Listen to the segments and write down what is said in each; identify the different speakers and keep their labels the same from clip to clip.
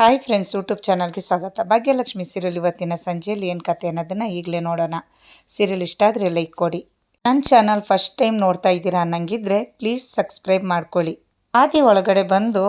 Speaker 1: Hi friends, YouTube ಚಾನಲ್ಗೆ ಸ್ವಾಗತ. Bhagyalakshmi serial ಇವತ್ತಿನ ಸಂಜೆಯಲ್ಲಿ ಏನು ಕತೆ ಅನ್ನೋದನ್ನು ಈಗಲೇ ನೋಡೋಣ. ಸೀರಿಯಲ್ ಇಷ್ಟ ಆದರೆ ಲೈಕ್ ಕೊಡಿ. ನನ್ನ ಚಾನಲ್ ಫಸ್ಟ್ ಟೈಮ್ ನೋಡ್ತಾ ಇದ್ದೀರಾ ಅನ್ನಂಗಿದ್ರೆ ಪ್ಲೀಸ್ ಸಬ್ಸ್ಕ್ರೈಬ್ ಮಾಡ್ಕೊಳ್ಳಿ. ಆದಿ ಒಳಗಡೆ ಬಂದು,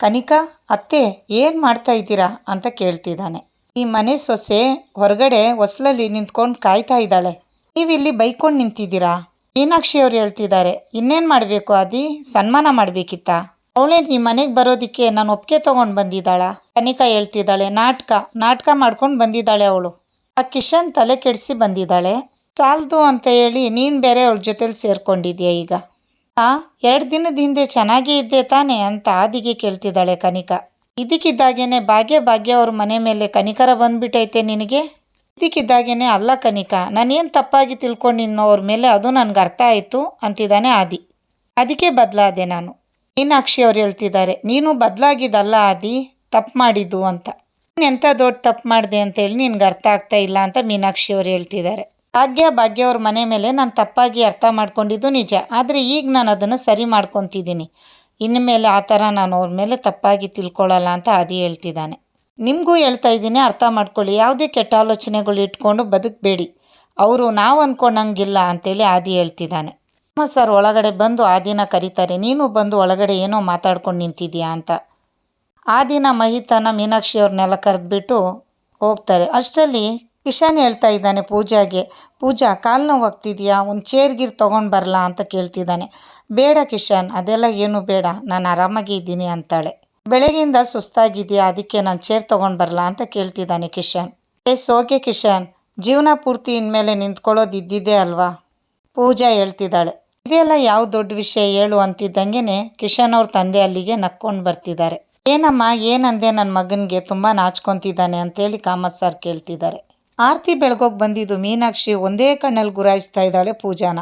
Speaker 1: ಕನಿಕಾ, ಅತ್ತೆ, ಏನು ಮಾಡ್ತಾ ಇದ್ದೀರಾ ಅಂತ ಕೇಳ್ತಿದ್ದಾನೆ. ಈ ಮನೆ ಸೊಸೆ ಹೊರಗಡೆ ಹೊಸಲಲ್ಲಿ ನಿಂತ್ಕೊಂಡು ಕಾಯ್ತಾ ಇದ್ದಾಳೆ. ನೀವಿಲ್ಲಿ ಬೈಕೊಂಡು ನಿಂತಿದ್ದೀರಾ? ಮೀನಾಕ್ಷಿ ಅವ್ರು ಹೇಳ್ತಿದ್ದಾರೆ, ಇನ್ನೇನು ಮಾಡಬೇಕು ಆದಿ? ಸನ್ಮಾನ ಮಾಡಬೇಕಿತ್ತಾ? ಅವಳೇ ನೀ ಮನೆಗೆ ಬರೋದಿಕ್ಕೆ ನಾನು ಒಪ್ಪಿಗೆ ತೊಗೊಂಡು ಬಂದಿದ್ದಾಳ. ಕನಿಕಾ ಹೇಳ್ತಿದ್ದಾಳೆ, ನಾಟಕ ನಾಟಕ ಮಾಡ್ಕೊಂಡು ಬಂದಿದ್ದಾಳೆ ಅವಳು. ಆ ಕಿಶನ್ ತಲೆ ಕೆಡಿಸಿ ಬಂದಿದ್ದಾಳೆ. ಸಾಲದು ಅಂತ ಹೇಳಿ ನೀನು ಬೇರೆ ಅವಳ ಜೊತೆಲಿ ಸೇರ್ಕೊಂಡಿದ್ಯಾ ಈಗ? ಆ, ಎರಡು ದಿನದ ಹಿಂದೆ ಚೆನ್ನಾಗೇ ಇದ್ದೆ ತಾನೆ ಅಂತ ಆದಿಗೆ ಕೇಳ್ತಿದ್ದಾಳೆ ಕನಿಕಾ. ಇದಕ್ಕಿದ್ದಾಗೇನೆ ಭಾಗ್ಯ ಭಾಗ್ಯ ಅವ್ರ ಮನೆ ಮೇಲೆ ಕನಿಕರ ಬಂದ್ಬಿಟ್ಟೈತೆ ನಿನಗೆ? ಇದಕ್ಕಿದ್ದಾಗೇನೆ ಅಲ್ಲ ಕನಿಕಾ, ನಾನೇನು ತಪ್ಪಾಗಿ ತಿಳ್ಕೊಂಡಿದ್ನೋ ಅವ್ರ ಮೇಲೆ ಅದು ನನಗೆ ಅರ್ಥ ಆಯಿತು ಅಂತಿದ್ದಾನೆ ಆದಿ. ಅದಕ್ಕೆ ಬದಲಾದೆ ನಾನು. ಮೀನಾಕ್ಷಿ ಅವ್ರು ಹೇಳ್ತಿದ್ದಾರೆ, ನೀನು ಬದಲಾಗಿದ್ದಲ್ಲ ಆದಿ, ತಪ್ಪು ಮಾಡಿದ್ದು ಅಂತ. ನೀನು ಎಂಥ ದೊಡ್ಡ ತಪ್ಪು ಮಾಡಿದೆ ಅಂತೇಳಿ ನಿನ್ಗೆ ಅರ್ಥ ಆಗ್ತಾ ಇಲ್ಲ ಅಂತ ಮೀನಾಕ್ಷಿ ಅವ್ರು ಹೇಳ್ತಿದ್ದಾರೆ. ಭಾಗ್ಯ ಭಾಗ್ಯ ಅವ್ರ ಮನೆ ಮೇಲೆ ನಾನು ತಪ್ಪಾಗಿ ಅರ್ಥ ಮಾಡ್ಕೊಂಡಿದ್ದು ನಿಜ. ಆದರೆ ಈಗ ನಾನು ಅದನ್ನು ಸರಿ ಮಾಡ್ಕೊತಿದ್ದೀನಿ. ಇನ್ನು ಮೇಲೆ ಆ ಥರ ನಾನು ಅವ್ರ ಮೇಲೆ ತಪ್ಪಾಗಿ ತಿಳ್ಕೊಳ್ಳಲ್ಲ ಅಂತ ಆದಿ ಹೇಳ್ತಿದ್ದಾನೆ. ನಿಮಗೂ ಹೇಳ್ತಾ ಇದ್ದೀನಿ, ಅರ್ಥ ಮಾಡ್ಕೊಳ್ಳಿ. ಯಾವುದೇ ಕೆಟ್ಟ ಆಲೋಚನೆಗಳು ಇಟ್ಕೊಂಡು ಬದುಕಬೇಡಿ. ಅವರು ನಾವು ಅಂದ್ಕೊಂಡಂಗಿಲ್ಲ ಅಂತೇಳಿ ಆದಿ ಹೇಳ್ತಿದ್ದಾನೆ. ಅಮ್ಮ ಸರ್ ಒಳಗಡೆ ಬಂದು ಆ ದಿನ ಕರೀತಾರೆ. ನೀನು ಬಂದು ಒಳಗಡೆ ಏನೋ ಮಾತಾಡ್ಕೊಂಡು ನಿಂತಿದ್ಯಾ ಅಂತ. ಆ ದಿನ ಮಹಿತನ ಮೀನಾಕ್ಷಿ ಅವ್ರನ್ನೆಲ್ಲ ಕರೆದ್ಬಿಟ್ಟು ಹೋಗ್ತಾರೆ. ಅಷ್ಟರಲ್ಲಿ ಕಿಶನ್ ಹೇಳ್ತಾ ಇದ್ದಾನೆ ಪೂಜಾಗೆ, ಪೂಜಾ ಕಾಲು ನೋವು ಆಗ್ತಿದ್ಯಾ? ಒಂದು ಚೇರ್ಗಿರ್ ತೊಗೊಂಡು ಬರಲಾ ಅಂತ ಕೇಳ್ತಿದ್ದಾನೆ. ಬೇಡ ಕಿಶನ್, ಅದೆಲ್ಲ ಏನು ಬೇಡ. ನಾನು ಆರಾಮಾಗಿ ಇದ್ದೀನಿ ಅಂತಾಳೆ. ಬೆಳಗ್ಗೆಯಿಂದ ಸುಸ್ತಾಗಿದೆಯಾ? ಅದಕ್ಕೆ ನಾನು ಚೇರ್ ತೊಗೊಂಡು ಬರಲಾ ಅಂತ ಕೇಳ್ತಿದ್ದಾನೆ ಕಿಶನ್. ಎಸ್ ಓಕೆ ಕಿಶನ್, ಜೀವನ ಪೂರ್ತಿ ಇನ್ಮೇಲೆ ನಿಂತ್ಕೊಳ್ಳೋದು ಇದ್ದಿದ್ದೇ ಅಲ್ವಾ? ಪೂಜಾ ಹೇಳ್ತಿದ್ದಾಳೆ. ಇದೆಲ್ಲ ಯಾವ ದೊಡ್ಡ ವಿಷಯ ಹೇಳು ಅಂತಿದ್ದಂಗೆನೆ ಕಿಶನ್ ಅವ್ರ ತಂದೆ ಅಲ್ಲಿಗೆ ನಕ್ಕೊಂಡು ಬರ್ತಿದ್ದಾರೆ. ಏನಮ್ಮ, ಏನಂದೆ ನನ್ನ ಮಗನಿಗೆ ತುಂಬ ಅಂತ ಅಂತೇಳಿ ಕಾಮತ್ ಸರ್ ಕೇಳ್ತಿದ್ದಾರೆ. ಆರತಿ ಬೆಳಗೋಗಿ ಬಂದಿದ್ದು ಮೀನಾಕ್ಷಿ ಒಂದೇ ಕಣ್ಣಲ್ಲಿ ಗುರಾಯಿಸ್ತಾ ಇದ್ದಾಳೆ ಪೂಜಾನ.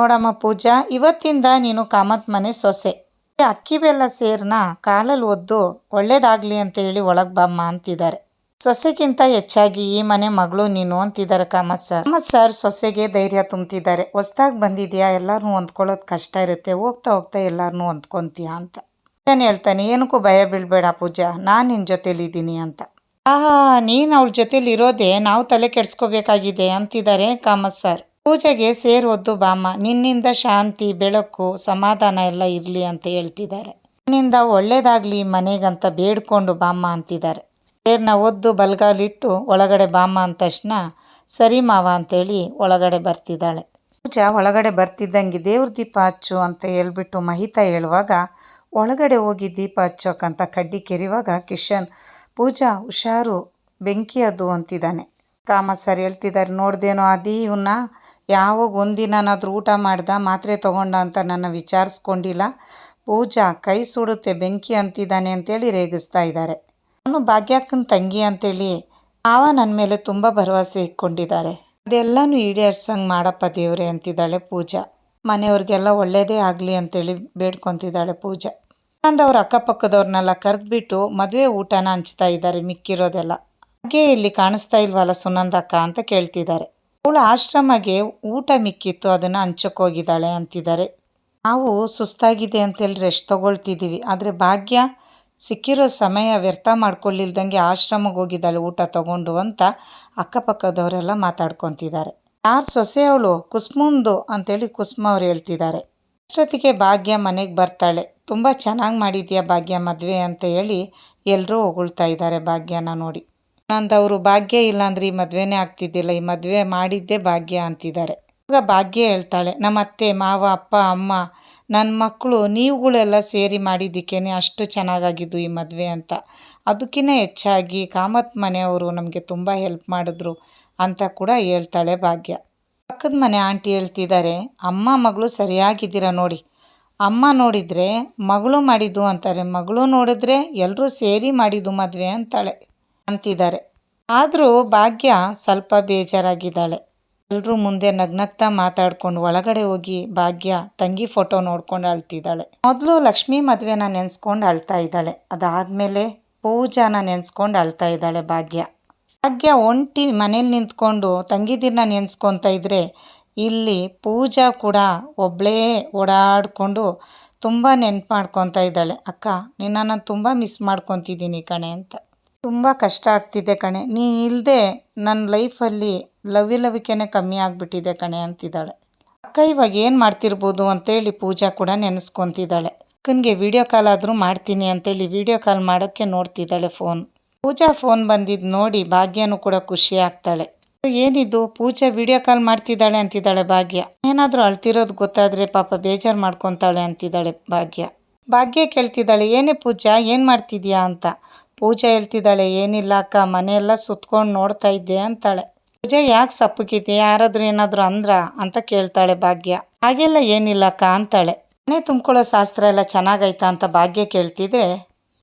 Speaker 1: ನೋಡಮ್ಮ ಪೂಜಾ, ಇವತ್ತಿಂದ ನೀನು ಕಾಮತ್ ಮನೆ ಸೊಸೆ. ಅಕ್ಕಿ ಬೆಲ್ಲ ಸೇರ್ನ ಕಾಲಲ್ಲಿ ಒದ್ದು ಒಳ್ಳೇದಾಗಲಿ ಅಂತ ಹೇಳಿ ಒಳಗೆ ಬಮ್ಮ ಅಂತಿದ್ದಾರೆ. ಸೊಸೆಗಿಂತ ಹೆಚ್ಚಾಗಿ ಈ ಮನೆ ಮಗಳು ನೀನು ಅಂತಿದ್ದಾರೆ ಕಾಮತ್ ಸರ್. ಕಾಮತ್ ಸರ್ ಸೊಸೆಗೆ ಧೈರ್ಯ ತುಂಬ್ತಿದ್ದಾರೆ. ಹೊಸ್ದಾಗಿ ಬಂದಿದ್ಯಾ? ಎಲ್ಲರನ್ನೂ ಹೊಂದ್ಕೊಳ್ಳೋದು ಕಷ್ಟ ಇರುತ್ತೆ. ಹೋಗ್ತಾ ಹೋಗ್ತಾ ಎಲ್ಲರನ್ನೂ ಹೊಂದ್ಕೊಂತೀಯ ಅಂತ. ನಾನು ಹೇಳ್ತಾನೆ? ಏನಕ್ಕೂ ಭಯ ಬೀಳ್ಬೇಡ ಪೂಜಾ. ನಾನು ನಿನ್ನ ಜೊತೇಲಿದ್ದೀನಿ ಅಂತ. ಆಹಾ, ನೀನು ಅವಳ ಜೊತೆಲಿ ಇರೋದೇ ನಾವು ತಲೆ ಕೆಡ್ಸ್ಕೋಬೇಕಾಗಿದೆ ಅಂತಿದ್ದಾರೆ ಕಾಮತ್ ಸರ್. ಪೂಜೆಗೆ ಸೇರ್ ಒದ್ದು ಬಾಮ್ಮ. ನಿನ್ನಿಂದ ಶಾಂತಿ, ಬೆಳಕು, ಸಮಾಧಾನ ಎಲ್ಲ ಇರಲಿ ಅಂತ ಹೇಳ್ತಿದ್ದಾರೆ. ನಿನ್ನಿಂದ ಒಳ್ಳೇದಾಗ್ಲಿ ಮನೆಗಂತ ಬೇಡ್ಕೊಂಡು ಬಾಮ್ಮ ಅಂತಿದ್ದಾರೆ. ಸೇರ್ನ ಒದ್ದು ಬಲ್ಗಾಲಿಟ್ಟು ಒಳಗಡೆ ಬಾಮ್ಮ ಅಂದ ತಕ್ಷಣ, ಸರಿ ಮಾವ ಅಂತೇಳಿ ಒಳಗಡೆ ಬರ್ತಿದ್ದಾಳೆ. ಪೂಜಾ, ಒಳಗಡೆ ಬರ್ತಿದ್ದಂಗೆ ದೇವ್ರ ದೀಪ ಹಚ್ಚು ಅಂತ ಹೇಳ್ಬಿಟ್ಟು ಮಹಿತಾ ಹೇಳುವಾಗ, ಒಳಗಡೆ ಹೋಗಿ ದೀಪ ಹಚ್ಚೋಕ್ಕಂತ ಕಡ್ಡಿ ಕೆರಿವಾಗ ಕಿಶನ್, ಪೂಜಾ, ಹುಷಾರು, ಬೆಂಕಿ ಅದು ಅಂತಿದ್ದಾನೆ. ಕಾಮ ಸರ್ ಹೇಳ್ತಿದ್ದಾರೆ ನೋಡ್ದೇನೋ ಅದಿ ಇವನ್ನ ಯಾವಾಗ ಒಂದಿನಾದ್ರೂ ಊಟ ಮಾಡ್ದ, ಮಾತ್ರೆ ತೊಗೊಂಡ ಅಂತ ನನ್ನ ವಿಚಾರಿಸ್ಕೊಂಡಿಲ್ಲ. ಪೂಜಾ, ಕೈ ಸುಡುತ್ತೆ ಬೆಂಕಿ ಅಂತಿದ್ದಾನೆ ಅಂತೇಳಿ ರೇಗಿಸ್ತಾ ಇದ್ದಾರೆ. ಅವನು ಭಾಗ್ಯಕ್ಕನ ತಂಗಿ ಅಂತೇಳಿ ಮಾವ ನನ್ನ ಮೇಲೆ ತುಂಬ ಭರವಸೆ ಇಟ್ಕೊಂಡಿದ್ದಾರೆ. ಅದೆಲ್ಲನೂ ಈಡೇರ್ಸಂಗೆ ಮಾಡಪ್ಪ ದೇವ್ರೆ ಅಂತಿದ್ದಾಳೆ ಪೂಜಾ. ಮನೆಯವ್ರಿಗೆಲ್ಲ ಒಳ್ಳೇದೇ ಆಗಲಿ ಅಂತೇಳಿ ಬೇಡ್ಕೊತಿದ್ದಾಳೆ ಪೂಜಾ. ಅಂದವ್ರ ಅಕ್ಕಪಕ್ಕದವ್ರನ್ನೆಲ್ಲ ಕರೆದ್ಬಿಟ್ಟು ಮದುವೆ ಊಟನ ಹಂಚ್ತಾ ಇದ್ದಾರೆ ಮಿಕ್ಕಿರೋದೆಲ್ಲ. ಹಾಗೆ ಇಲ್ಲಿ ಕಾಣಿಸ್ತಾ ಇಲ್ವಲ್ಲ ಸುನಂದಕ್ಕ ಅಂತ ಕೇಳ್ತಿದ್ದಾರೆ. ಅವಳು ಆಶ್ರಮಗೆ ಊಟ ಮಿಕ್ಕಿತ್ತು, ಅದನ್ನು ಹಂಚಕ್ಕೆ ಹೋಗಿದ್ದಾಳೆ ಅಂತಿದ್ದಾರೆ. ನಾವು ಸುಸ್ತಾಗಿದೆ ಅಂತೇಳಿ ರೆಸ್ಟ್ ತಗೊಳ್ತಿದ್ದೀವಿ. ಆದರೆ ಭಾಗ್ಯ ಸಿಕ್ಕಿರೋ ಸಮಯ ವ್ಯರ್ಥ ಮಾಡ್ಕೊಳ್ಳಿಲ್ದಂಗೆ ಆಶ್ರಮಕ್ಕೆ ಹೋಗಿದ್ದಾಳೆ ಊಟ ತಗೊಂಡು ಅಂತ ಅಕ್ಕಪಕ್ಕದವರೆಲ್ಲ ಮಾತಾಡ್ಕೊತಿದ್ದಾರೆ. ಯಾರು ಸೊಸೆ ಅವಳು? ಕುಸ್ಮುಂದು ಅಂತೇಳಿ ಕುಸ್ಮ ಅವ್ರು ಹೇಳ್ತಿದ್ದಾರೆ. ಅಷ್ಟೊತ್ತಿಗೆ ಭಾಗ್ಯ ಮನೆಗೆ ಬರ್ತಾಳೆ. ತುಂಬ ಚೆನ್ನಾಗಿ ಮಾಡಿದ್ಯಾ ಭಾಗ್ಯ ಮದುವೆ ಅಂತ ಹೇಳಿ ಎಲ್ಲರೂ ಹೊಗಳ್ತಾ ಇದ್ದಾರೆ ಭಾಗ್ಯನ ನೋಡಿ. ನಂದವರು ಭಾಗ್ಯ ಇಲ್ಲಾಂದ್ರೆ ಈ ಮದುವೆನೇ ಆಗ್ತಿದ್ದಿಲ್ಲ, ಈ ಮದುವೆ ಮಾಡಿದ್ದೇ ಭಾಗ್ಯ ಅಂತಿದ್ದಾರೆ. ಆಗ ಭಾಗ್ಯ ಹೇಳ್ತಾಳೆ ನಮ್ಮ ಅತ್ತೆ ಮಾವ, ಅಪ್ಪ, ಅಮ್ಮ ನನ್ನ ಮಕ್ಕಳು ನೀವುಗಳೆಲ್ಲ ಸೇರಿ ಮಾಡಿದ್ದಕ್ಕೇನೆ ಅಷ್ಟು ಚೆನ್ನಾಗಾಗಿದ್ದು ಈ ಮದುವೆ ಅಂತ. ಅದಕ್ಕಿಂತ ಹೆಚ್ಚಾಗಿ ಕಾಮತ್ ಮನೆಯವರು ನಮಗೆ ತುಂಬ ಹೆಲ್ಪ್ ಮಾಡಿದ್ರು ಅಂತ ಕೂಡ ಹೇಳ್ತಾಳೆ ಭಾಗ್ಯ. ಪಕ್ಕದ ಮನೆ ಆಂಟಿ ಹೇಳ್ತಿದ್ದಾರೆ ಅಮ್ಮ, ಮಗಳು ಸರಿಯಾಗಿದ್ದೀರ ನೋಡಿ. ಅಮ್ಮ ನೋಡಿದರೆ ಮಗಳು ಮಾಡಿದ್ದು ಅಂತಾರೆ, ಮಗಳು ನೋಡಿದ್ರೆ ಎಲ್ಲರೂ ಸೇರಿ ಮಾಡಿದ್ದು ಮದುವೆ ಅಂತಾಳೆ. ಅಂತಿದ್ದಾರೆ ಆದರೂ ಭಾಗ್ಯ ಸ್ವಲ್ಪ ಬೇಜಾರಾಗಿದ್ದಾಳೆ. ಎಲ್ಲರೂ ಮುಂದೆ ನಗ್ನಗ್ತಾ ಮಾತಾಡ್ಕೊಂಡು ಒಳಗಡೆ ಹೋಗಿ ಭಾಗ್ಯ ತಂಗಿ ಫೋಟೋ ನೋಡ್ಕೊಂಡು ಅಳ್ತಿದ್ದಾಳೆ. ಮೊದಲು ಲಕ್ಷ್ಮಿ ಮದುವೆನ ನೆನೆಸ್ಕೊಂಡು ಅಳ್ತಾ ಇದ್ದಾಳೆ. ಅದಾದಮೇಲೆ ಪೂಜಾನ ನೆನೆಸ್ಕೊಂಡು ಅಳ್ತಾ ಇದ್ದಾಳೆ ಭಾಗ್ಯ. ಭಾಗ್ಯ ಒಂಟಿ ಮನೇಲಿ ನಿಂತ್ಕೊಂಡು ತಂಗಿದಿರನ್ನ ನೆನೆಸ್ಕೊತಾ ಇದ್ರೆ ಇಲ್ಲಿ ಪೂಜಾ ಕೂಡ ಒಬ್ಬಳೇ ಓಡಾಡಿಕೊಂಡು ತುಂಬ ನೆನ್ಪು ಮಾಡ್ಕೊತಾ ಇದ್ದಾಳೆ. ಅಕ್ಕ, ನಿನ್ನನ್ನು ತುಂಬ ಮಿಸ್ ಮಾಡ್ಕೊತಿದ್ದೀನಿ ಕಣೆ ಅಂತ. ತುಂಬ ಕಷ್ಟ ಆಗ್ತಿದೆ ಕಣೆ. ನೀ ಇಲ್ಲದೆ ನನ್ನ ಲೈಫಲ್ಲಿ ಲವಿಲವಿಕೆನೇ ಕಮ್ಮಿ ಆಗಿಬಿಟ್ಟಿದೆ ಕಣೆ ಅಂತಿದ್ದಾಳೆ. ಅಕ್ಕ ಇವಾಗ ಏನು ಮಾಡ್ತಿರ್ಬೋದು ಅಂತೇಳಿ ಪೂಜಾ ಕೂಡ ನೆನೆಸ್ಕೊತಿದ್ದಾಳೆ. ಅಕ್ಕನಿಗೆ ವಿಡಿಯೋ ಕಾಲ್ ಆದರೂ ಮಾಡ್ತೀನಿ ಅಂತೇಳಿ ವಿಡಿಯೋ ಕಾಲ್ ಮಾಡೋಕ್ಕೆ ನೋಡ್ತಿದ್ದಾಳೆ ಫೋನ್ ಪೂಜಾ ಫೋನ್ ಬಂದಿದ್ದು ನೋಡಿ ಭಾಗ್ಯನೂ ಕೂಡ ಖುಷಿ ಆಗ್ತಾಳೆ. ಏನಿದು, ಪೂಜಾ ವಿಡಿಯೋ ಕಾಲ್ ಮಾಡ್ತಿದ್ದಾಳೆ ಅಂತಿದ್ದಾಳೆ ಭಾಗ್ಯ. ಏನಾದರೂ ಅಳ್ತಿರೋದು ಗೊತ್ತಾದರೆ ಪಾಪ ಬೇಜಾರು ಮಾಡ್ಕೊತಾಳೆ ಅಂತಿದ್ದಾಳೆ ಭಾಗ್ಯ. ಭಾಗ್ಯ ಕೇಳ್ತಿದ್ದಾಳೆ, ಏನೇ ಪೂಜಾ, ಏನು ಮಾಡ್ತಿದ್ಯಾ? ಅಂತ. ಪೂಜಾ ಹೇಳ್ತಿದ್ದಾಳೆ, ಏನಿಲ್ಲ ಅಕ್ಕ, ಮನೆಯೆಲ್ಲ ಸುತ್ಕೊಂಡು ನೋಡ್ತಾ ಇದ್ದೆ ಅಂತಾಳೆ. ಪೂಜಾ ಯಾಕೆ ಸಪ್ಪಗಿದೆ ಯಾರಾದ್ರೂ ಏನಾದರೂ ಅಂದ್ರ ಅಂತ ಕೇಳ್ತಾಳೆ ಭಾಗ್ಯ. ಹಾಗೆಲ್ಲ ಏನಿಲ್ಲ ಅಕ್ಕ ಅಂತಾಳೆ. ಮನೆ ತುಂಬ್ಕೊಳ್ಳೋ ಶಾಸ್ತ್ರ ಎಲ್ಲ ಚೆನ್ನಾಗೈತಾ ಅಂತ ಭಾಗ್ಯ ಕೇಳ್ತಿದ್ರೆ,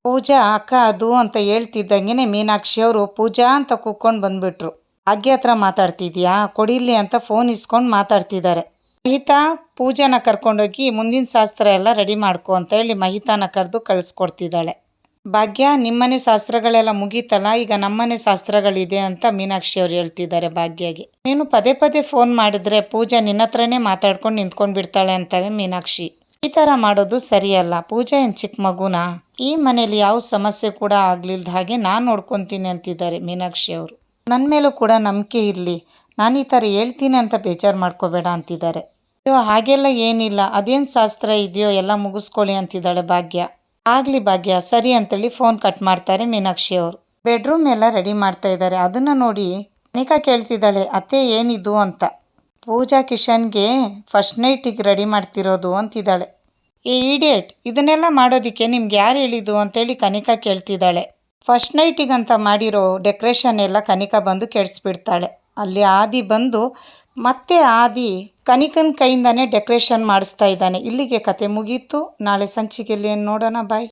Speaker 1: ಪೂಜಾ, ಅಕ್ಕ, ಅದು ಅಂತ ಹೇಳ್ತಿದ್ದಂಗೆನೆ ಮೀನಾಕ್ಷಿ ಅವರು ಪೂಜಾ ಅಂತ ಕೂತ್ಕೊಂಡು ಬಂದ್ಬಿಟ್ರು. ಭಾಗ್ಯ ಹತ್ರ ಮಾತಾಡ್ತಿದ್ಯಾ? ಕೊಡಿಲಿ ಅಂತ ಫೋನ್ ಇಸ್ಕೊಂಡು ಮಾತಾಡ್ತಿದ್ದಾರೆ. ಮಹಿತಾ, ಪೂಜಾನ ಕರ್ಕೊಂಡೋಗಿ ಮುಂದಿನ ಶಾಸ್ತ್ರ ಎಲ್ಲ ರೆಡಿ ಮಾಡ್ಕೊ ಅಂತ ಹೇಳಿ ಮಹಿತಾನ ಕರೆದು ಕಳಿಸ್ಕೊಡ್ತಿದ್ದಾಳೆ. ಭಾಗ್ಯ, ನಿಮ್ಮನೆ ಶಾಸ್ತ್ರಗಳೆಲ್ಲ ಮುಗೀತಲ್ಲ? ಈಗ ನಮ್ಮನೆ ಶಾಸ್ತ್ರಗಳಿದೆ ಅಂತ ಮೀನಾಕ್ಷಿ ಅವ್ರು ಹೇಳ್ತಿದ್ದಾರೆ ಭಾಗ್ಯಗೆ. ನೀನು ಪದೇ ಪದೇ ಫೋನ್ ಮಾಡಿದ್ರೆ ಪೂಜಾ ನಿನ್ನ ಹತ್ರನೇ ಮಾತಾಡ್ಕೊಂಡು ನಿಂತ್ಕೊಂಡು ಬಿಡ್ತಾಳೆ ಅಂತಾಳೆ ಮೀನಾಕ್ಷಿ. ಈ ಥರ ಮಾಡೋದು ಸರಿಯಲ್ಲ. ಪೂಜಾ ಏನು ಚಿಕ್ಕ ಮಗುನಾ? ಈ ಮನೇಲಿ ಯಾವ ಸಮಸ್ಯೆ ಕೂಡ ಆಗ್ಲಿಲ್ದ ಹಾಗೆ ನಾನು ನೋಡ್ಕೊತೀನಿ ಅಂತಿದ್ದಾರೆ ಮೀನಾಕ್ಷಿ ಅವರು. ನನ್ನ ಮೇಲೂ ಕೂಡ ನಂಬಿಕೆ ಇರಲಿ. ನಾನು ಈ ಥರ ಹೇಳ್ತೀನಿ ಅಂತ ಬೇಜಾರು ಮಾಡ್ಕೋಬೇಡ ಅಂತಿದ್ದಾರೆ. ಅಯ್ಯೋ, ಹಾಗೆಲ್ಲ ಏನಿಲ್ಲ. ಅದೇನು ಶಾಸ್ತ್ರ ಇದೆಯೋ ಎಲ್ಲ ಮುಗಿಸ್ಕೊಳ್ಳಿ ಅಂತಿದ್ದಾಳೆ ಭಾಗ್ಯ. ಆಗಲಿ ಭಾಗ್ಯ, ಸರಿ ಅಂತೇಳಿ ಫೋನ್ ಕಟ್ ಮಾಡ್ತಾರೆ ಮೀನಾಕ್ಷಿ ಅವರು. ಬೆಡ್ರೂಮ್ ಎಲ್ಲ ರೆಡಿ ಮಾಡ್ತಾ ಇದ್ದಾರೆ. ಅದನ್ನು ನೋಡಿ ಅನಿಕಾ ಕೇಳ್ತಿದ್ದಾಳೆ, ಅತ್ತೆ, ಏನಿದು? ಅಂತ. ಪೂಜಾ ಕಿಶನ್ಗೆ ಫಸ್ಟ್ ನೈಟಿಗೆ ರೆಡಿ ಮಾಡ್ತಿರೋದು ಅಂತಿದ್ದಾಳೆ. ಈ ಇಡಿಯಟ್ ಇದನ್ನೆಲ್ಲ ಮಾಡೋದಕ್ಕೆ ನಿಮ್ಗೆ ಯಾರು ಹೇಳಿದ್ದು? ಅಂತೇಳಿ ಕನಿಕಾ ಕೇಳ್ತಿದ್ದಾಳೆ. ಫಸ್ಟ್ ನೈಟಿಗಂತ ಮಾಡಿರೋ ಡೆಕೋರೇಷನ್ ಎಲ್ಲ ಕನಿಕಾ ಬಂದು ಕೆಡಿಸ್ಬಿಡ್ತಾಳೆ. ಅಲ್ಲಿ ಆದಿ ಬಂದು ಮತ್ತೆ ಆದಿ ಕನಿಕನ ಕೈಯಿಂದಾನೇ ಡೆಕೋರೇಷನ್ ಮಾಡಿಸ್ತಾ ಇದ್ದಾನೆ. ಇಲ್ಲಿಗೆ ಕತೆ ಮುಗೀತು. ನಾಳೆ ಸಂಚಿಕೆಯಲ್ಲಿ ನೋಡೋಣ? ಬಾಯ್